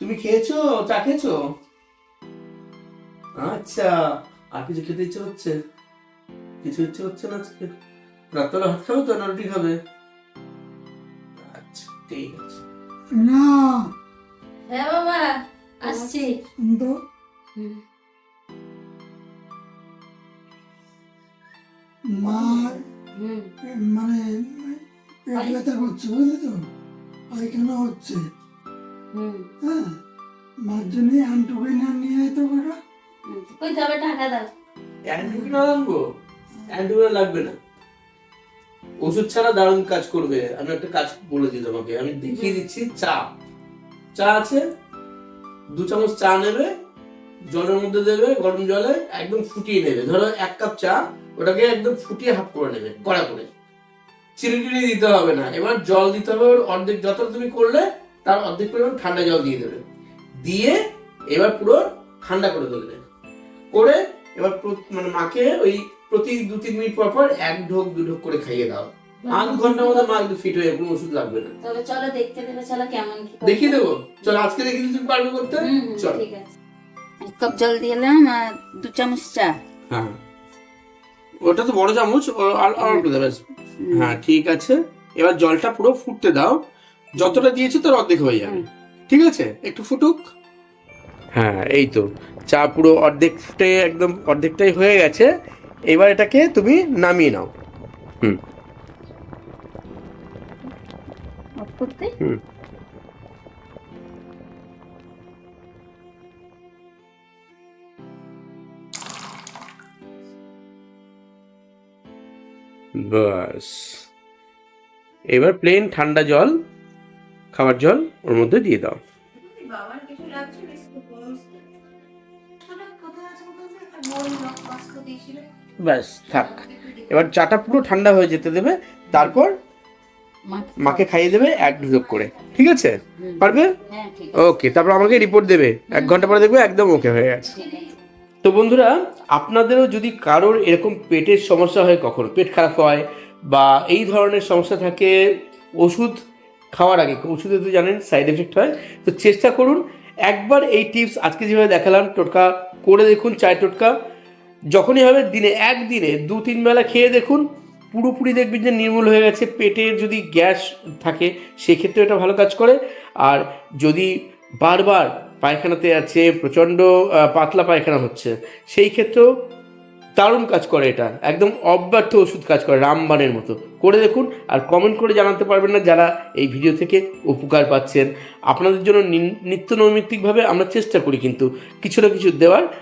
তুমি খেয়েছো? চা খেয়েছো? আচ্ছা আর কিছু খেতে ইচ্ছে হচ্ছে? কিছু ইচ্ছে হচ্ছে না আজকে? রাত্রে ভাত খাবে তো না রুটি খাবে? আচ্ছা ঠিক আছে। না। হ্যাঁ বাবা আসছি। তো মা মানে পেট ব্যথা করছে বুঝলি তো? পায়খানা হচ্ছে। হ্যাঁ মার জন্য অ্যান্টোবাইনা নিয়ে হুম। কই যাবে টাকা দাও। অ্যান্টিবায়োটিক আনব? অ্যান্টিবায়োটিক লাগবে না। ওষুধ ছাড়া দারুণ কাজ করবে। আমি একটা কাজ বলে দিই তোমাকে। আমি দেখিয়ে দিচ্ছি চা। চা আছে দু চামচ চা নেবে জলের মধ্যে দেবে গরম জলে একদম ফুটিয়ে নেবে। ধরো এক কাপ চা ওটাকে একদম ফুটিয়ে হাফ করে নেবে কড়া করে। চিনি দিতে হবে না। এবার জল দিতে হবে অর্ধেক যত তুমি করলে তার অর্ধেক পরিমাণ ঠান্ডা জল দিয়ে দেবে। দিয়ে এবার পুরো ঠান্ডা করে দেবে। করে এবার মানে মাকে ওই প্রতি দু তিন মিনিট পর পর এক ঢোক দু ঢোক করে খাইয়ে দাও। আধ ঘণ্টার মধ্যে মা একটু ফিট হয়ে কোনো ওষুধ লাগবে না। তবে চলো দেখতে দেবে চলো কেমন কি দেখিয়ে দেবো। চল আজকে দেখিয়ে তুমি পারবে করতে চল। ঠিক আছে। এক কাপ জল দিলাম আর দু চামচ চা। হ্যাঁ। ওটা তো বড় চামচ আর আর অল্প দেবে। হ্যাঁ ঠিক আছে। এবার জলটা পুরো ফুটতে দাও। যতটা দিয়েছ তার অর্ধেক হয়ে যাবে। ঠিক আছে? একটু ফুটুক। হ্যাঁ এই তো। চা পুরো অর্ধেক ফুটে একদম অর্ধেকটাই হয়ে গেছে। এবার এটাকে তুমি নামিয়ে নাও। হুম। বাস এবার প্লেন ঠান্ডা জল খাবার জল ওর মধ্যে দিয়ে দাও। ব্যাস থাক। এবার চাটা পুরো ঠান্ডা হয়ে যেতে দেবে তারপর মাকে মাকে খাইয়ে দেবে এক ঢোক করে। ঠিক আছে? পারবে? হ্যাঁ ওকে তারপর আমাকে রিপোর্ট দেবে। এক ঘণ্টা পরে দেখবে একদম ওকে হয়ে গেছে। তো বন্ধুরা আপনাদেরও যদি কারোর এরকম পেটের সমস্যা হয় কখনো পেট খারাপ হয় বা এই ধরনের সমস্যা থাকে ওষুধ খাওয়ার আগে ওষুধে তো জানেন সাইড এফেক্ট হয়। তো চেষ্টা করুন, একবার এই টিপস আজকে যেভাবে দেখালাম, টোটকা করে দেখুন চায় টোটকা। যখনই হবে, দিনে একদিনে দু, তিন বেলা খেয়ে দেখুন, পুরোপুরি দেখবেন যে নির্মূল হয়ে গেছে। পেটের যদি গ্যাস থাকে সেক্ষেত্রে এটা ভালো কাজ করে। আর যদি বারবার পায়খানাতে আছে, প্রচণ্ড পাতলা পায়খানা হচ্ছে, সেই ক্ষেত্রেও দারুণ কাজ করে এটা। একদম অব্যর্থ ওষুধ কাজ করে রামবানের মতো। করে দেখুন আর কমেন্ট করে জানাতে পারবেন না যারা এই ভিডিও থেকে উপকার পাচ্ছেন। আপনাদের জন্য নিত্য নৈমিত্তিকভাবে আমরা চেষ্টা করি কিন্তু কিছু না কিছু দেওয়ার।